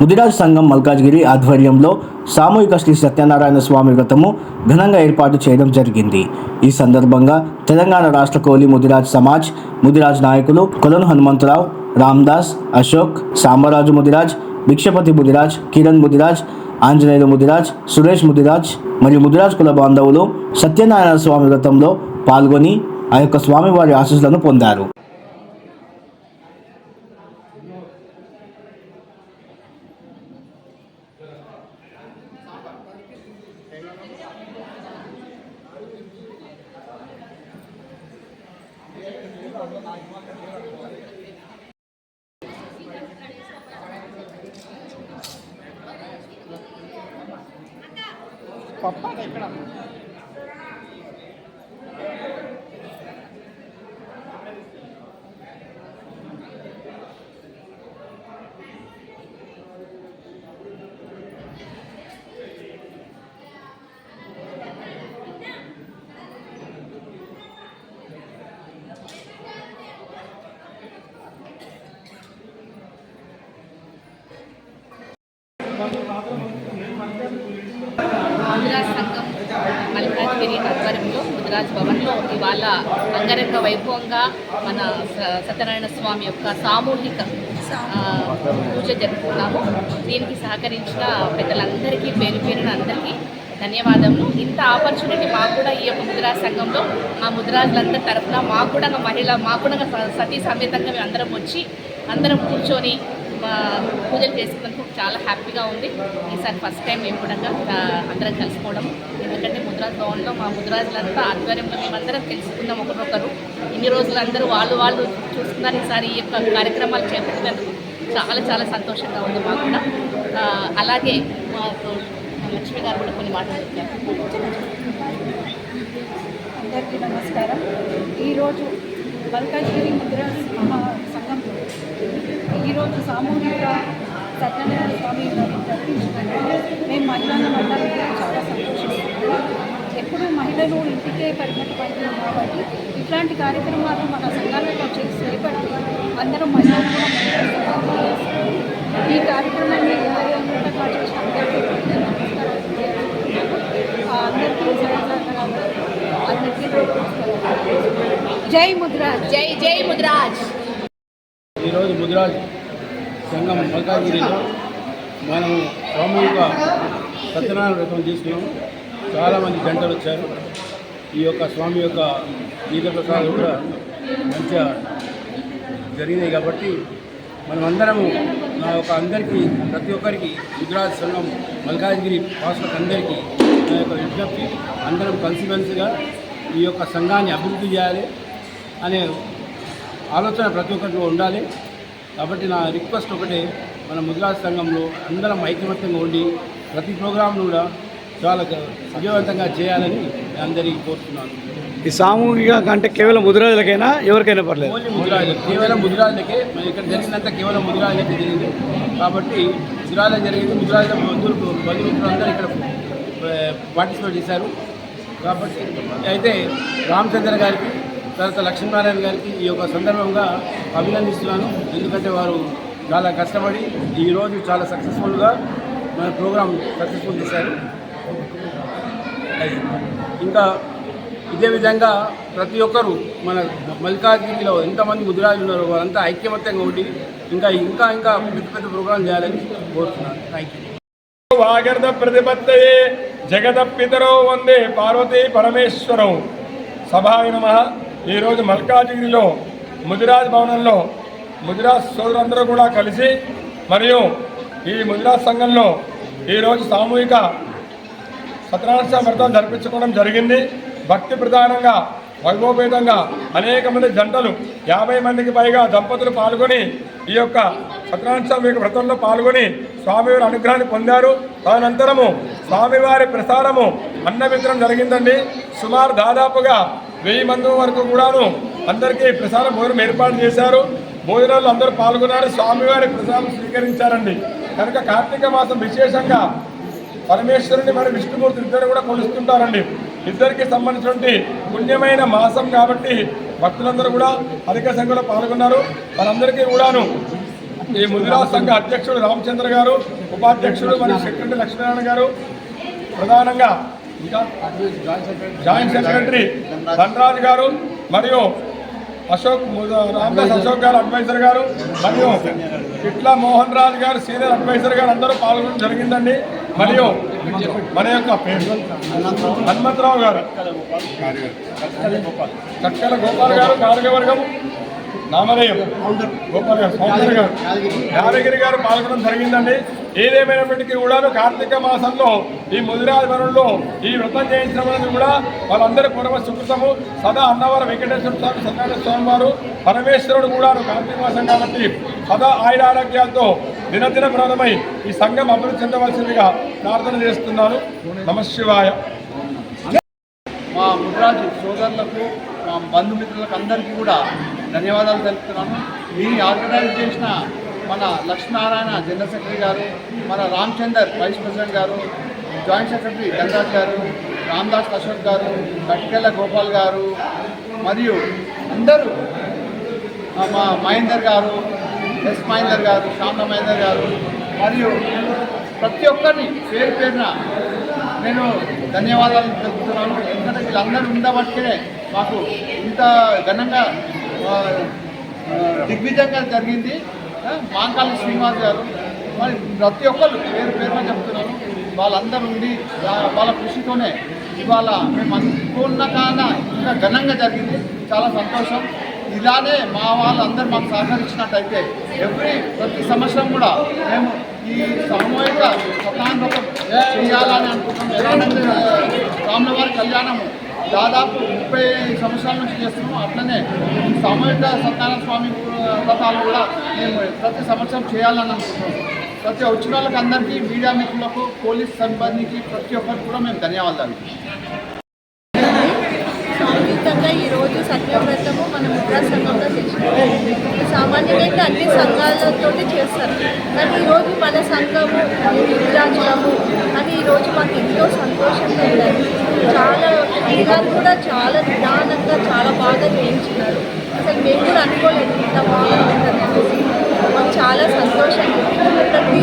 ముదిరాజ్ సంఘం మల్కాజ్గిరి ఆధ్వర్యంలో సామూహిక శ్రీ సత్యనారాయణ స్వామి వ్రతము ఘనంగా ఏర్పాటు చేయడం జరిగింది. ఈ సందర్భంగా తెలంగాణ రాష్ట్ర కోలి ముదిరాజ్ సమాజ్ ముదిరాజ్ నాయకులు కొలను హనుమంతరావు రామ్దాస్ అశోక్ సాంబరాజు ముదిరాజ్ భిక్షపతి ముదిరాజ్ కిరణ్ ముదిరాజ్ ఆంజనేయులు ముదిరాజ్ సురేష్ ముదిరాజ్ మరియు ముదిరాజ్ కుల బాంధవులు సత్యనారాయణ స్వామి వ్రతంలో పాల్గొని ఆ యొక్క స్వామివారి ఆశీస్సులను పొందారు. పప్ప ఇక్కడ ముదిరాజ్ సంఘం మల్కాజ్గిరి ఆధ్వర్యంలో ముదిరాజ్ భవన్లో ఇవాళ అంగరంగ వైభవంగా మన స- సత్యనారాయణ స్వామి యొక్క సామూహిక పూజ జరుపుకున్నాము. దీనికి సహకరించిన పెద్దలందరికీ పేరు పేరున అందరికీ ధన్యవాదములు. ఇంత ఆపర్చునిటీ మాకు కూడా ఈ యొక్క ముదిరాజ్ సంఘంలో మా ముదిరాజులందరి తరఫున మాకు కూడా మహిళ మాకు కూడా స- సతీ సమేతంగా మేము అందరం వచ్చి అందరం కూర్చొని పూజలు చేసుకున్నందుకు చాలా హ్యాపీగా ఉంది. ఈసారి ఫస్ట్ టైం మేము కూడా అందరం కలుసుకోవడం. ఎందుకంటే ముద్రాజ్ భవన్లో మా ముద్రాజులంతా ఆధ్వర్యంలో మేమందరం తెలుసుకున్నాం ఒకరొకరు ఇన్ని రోజులు అందరూ వాళ్ళు వాళ్ళు చూసుకున్నారు ఈసారి ఈ యొక్క కార్యక్రమాలు చేపట్టినందుకు. చాలా చాలా సంతోషంగా ఉంది మాకు కూడా. అలాగే మాకు లక్ష్మి గారు కూడా కొన్ని మాటలు చెప్పారు. అందరికీ నమస్కారం. ఈరోజు మల్కాజ్గిరి ముద్రా మహా సంఘంలో ఈరోజు సామూహిక సత్యనారాయణ స్వామి జరిపించినట్టు మేము మహిళలను అందరం చాలా సంతోషిస్తున్నాము. ఎప్పుడు మహిళలు ఇంటికే పరిమితపడుతున్నాం కాబట్టి ఇట్లాంటి కార్యక్రమాలు మన సంఘాలతో చేసి చేపట్టి అందరం మహిళలు ఈ కార్యక్రమాన్ని కార్యక్రమంగా చేసిన అందరికీ నమస్కారాలు తెలియజేస్తున్నాను. ఆ అందరికీ సహకారాలు అందరికీ నమస్కారాలు. జై ముద్రాజ్. జై జై ముద్రాజ్. ఈరోజు ముద్రాజ్ సంఘం మల్కాజ్గిరిలో మనము సామూహిక సత్యనారాయణ వ్రతం తీసుకున్నాం చాలామంది జంటలు వచ్చారు. ఈ యొక్క స్వామి యొక్క గీత ప్రసాదం కూడా మంచిగా జరిగినాయి కాబట్టి మనమందరము నా యొక్క అందరికీ ప్రతి ఒక్కరికి ముద్రాజ్ సంఘం మల్కాజ్గిరి పాస్టర్స్ అందరికీ నా యొక్క విజ్ఞప్తి. అందరం కలిసిమెలిసిగా ఈ యొక్క సంఘాన్ని అభివృద్ధి చేయాలి. అనే ఆలోచన ప్రతి ఒక్కరిలో ఉండాలి. కాబట్టి నా రిక్వెస్ట్ ఒకటే మన ముద్రాజ్ సంఘంలో అందరం ఐకమత్యంగా ఉండి ప్రతి ప్రోగ్రాంను కూడా చాలా విజయవంతంగా చేయాలని అందరికీ కోరుతున్నాను. ఈ సామూహిక అంటే కేవలం ముదిరాజులకైనా ఎవరికైనా పర్లేదు. ఓన్లీ కేవలం ముద్రాజులకే ఇక్కడ జరిగినంత కేవలం ముద్రాజులకే జరిగింది. కాబట్టి ముద్రాజులు జరిగింది. ముద్రాజుల బంధువులు బంధుమిత్రులు అందరూ ఇక్కడ పార్టిసిపేట్ చేశారు. కాబట్టి అయితే రామచంద్ర గారికి తర్వాత లక్ష్మీనారాయణ గారికి ఈ యొక్క సందర్భంగా అభినందిస్తున్నాను. ఎందుకంటే వారు చాలా కష్టపడి ఈరోజు చాలా సక్సెస్ఫుల్గా మన ప్రోగ్రాం సక్సెస్ఫుల్ చేశారు. ఇంకా ఇదే విధంగా ప్రతి ఒక్కరు మన మల్కాజ్గిరిలో ఎంతమంది ముదిరాజులు ఉన్నారో వారంతా ఐక్యమత్యంగా ఉండి ఇంకా ఇంకా ఇంకా పెద్ద పెద్ద ప్రోగ్రాం చేయాలని కోరుతున్నాను. థ్యాంక్ యూ వాగర్ధ ప్రతిపత్తయే జగత పితరో వందే పార్వతీ పరమేశ్వరం. సభాయ నమ. ఈరోజు మల్కాజిగిరిలో ముదిరాజ్ భవనంలో ముదిరాజ్ సోదరులందరూ కూడా కలిసి మరియు ఈ ముదిరాజ్ సంఘంలో ఈరోజు సామూహిక సత్యనారాయణ వ్రతం జరిపించుకోవడం జరిగింది. భక్తి ప్రధానంగా వైభవపేతంగా అనేక మంది జంటలు యాభై మందికి పైగా దంపతులు పాల్గొని ఈ యొక్క సత్యనారాయణ వ్రతంలో పాల్గొని స్వామివారి అనుగ్రహాన్ని పొందారు. తదనంతరము స్వామివారి ప్రసారము అన్న వితరణ జరిగిందండి. సుమారు దాదాపుగా వెయ్యి మంది వరకు కూడాను అందరికీ ప్రసాద భోజనం ఏర్పాటు చేశారు. భోజనాలు అందరూ పాల్గొన్నారు. స్వామివారి ప్రసాదం స్వీకరించారండి. కనుక కార్తీక మాసం విశేషంగా పరమేశ్వరుని మరి విష్ణుమూర్తి ఇద్దరు కూడా కొలుస్తుంటారండి. ఇద్దరికి సంబంధించినటువంటి పుణ్యమైన మాసం కాబట్టి భక్తులందరూ కూడా అధిక సంఖ్యలో పాల్గొన్నారు. వారందరికీ కూడాను ఈ ముదిరా సంఘ అధ్యక్షుడు రామచంద్ర గారు ఉపాధ్యక్షుడు మరియు సెక్రటరీ లక్ష్మీనారాయణ గారు. ప్రధానంగా జాయింట్ సెక్రటరీ ధనరాజ్ గారు మరియు అశోక్ రామదాస్ అశోక్ గారు అడ్వైజర్ గారు మరియు ఇట్లా మోహన్ రాజ్ గారు సీనియర్ అడ్వైజర్ గారు అందరూ పాల్గొనడం జరిగిందండి. మరియు మన యొక్క హనుమంతరావు గారు చక్కల గోపాల్ గారు కార్యవర్గం నామధేయం. గోపాల్ గారు గారు యాదగిరి గారు పాల్గొనడం జరిగిందండి. ఏదేమైనప్పటికీ కూడా కార్తీక మాసంలో ఈ ముదిరాజవరంలో ఈ వ్రతం చేయించడం అనేది కూడా వాళ్ళందరి పూర్వ సుకృతము. సదా అన్నవర వెంకటేశ్వర స్వామి సత్యనారాయణ స్వామి వారు పరమేశ్వరుడు కూడా కార్తీక మాసం కాబట్టి సదా ఆయుర ఆరోగ్యాలతో దినదిన ప్రదమై ఈ సంఘం అభివృద్ధి చెందవలసిందిగా ప్రార్థన చేస్తున్నాను. నమశివాయ మా ముద్రాజు సోదరులకు మా బంధుమిత్రులకు అందరికీ కూడా ధన్యవాదాలు తెలుపుతున్నాను దీన్ని ఆర్గనైజ్ చేసిన మన లక్ష్మీనారాయణ జనరల్ సెక్రటరీ గారు మన రామచందర్ వైస్ ప్రెసిడెంట్ గారు జాయింట్ సెక్రటరీ గంగాజ్ గారు రామ్దాస్ అశోక్ గారు కట్కెళ్ళ గోపాల్ గారు మరియు అందరూ మా మహేందర్ గారు ఎస్ మహేందర్ గారు శాంత మహేందర్ గారు మరియు ప్రతి ఒక్కరిని పేరు పేరున నేను ధన్యవాదాలు తెలుపుతున్నాను. ఎందుకంటే వీళ్ళందరూ ఉండబట్టినే మాకు ఇంత ఘనంగా దిగ్విజయంగా జరిగింది. మాంకాళి శ్రీనివాస్ గారు. మరి ప్రతి ఒక్కరు పేరు పేరుగా చెప్తున్నాను వాళ్ళందరూ ఉండి వాళ్ళ కృషితోనే ఇవాళ మేము అనుకున్న కాన ఇంకా ఘనంగా జరిగింది. చాలా సంతోషం. ఇలానే మా వాళ్ళందరూ మాకు సహకరించినట్టయితే ఎవ్రీ ప్రతి సంవత్సరం కూడా మేము ఈ సామూహిక సతాంధ్రతం చేయాలని అనుకుంటున్నాం రాముల వారి కళ్యాణము దాదాపు ముప్పై సంవత్సరాల నుంచి చేస్తున్నాం. అట్లనే ఈ సామూహిక సత్యనారాయణ స్వామి వ్రతాలు కూడా మేము ప్రతి సంవత్సరం చేయాలని అనుకుంటున్నాం. ప్రతి వచ్చిన వాళ్ళకి అందరికీ మీడియా మిత్రులకు పోలీస్ సిబ్బందికి ప్రతి ఒక్కరికి కూడా మేము ధన్యవాదాలు సామూహికంగా ఈరోజు సత్యవ్రతము మన ముద్రా సంఘంలో చేసినాం సామాన్యంగా అన్ని సంఘాలతో చేస్తారు. కానీ ఈరోజు మన సంఘము ముద్రాచలము అది ఈరోజు మాకు ఎంతో సంతోషంగా ఉన్నది చాలా అధికారులు కూడా చాలా నిదానంగా చాలా బాగా చేయించినారు అసలు మేము కూడా అనుకోలేదు ఇంత బాగా ఉంటుంది అనేసి మాకు చాలా సంతోషంగా ప్రతి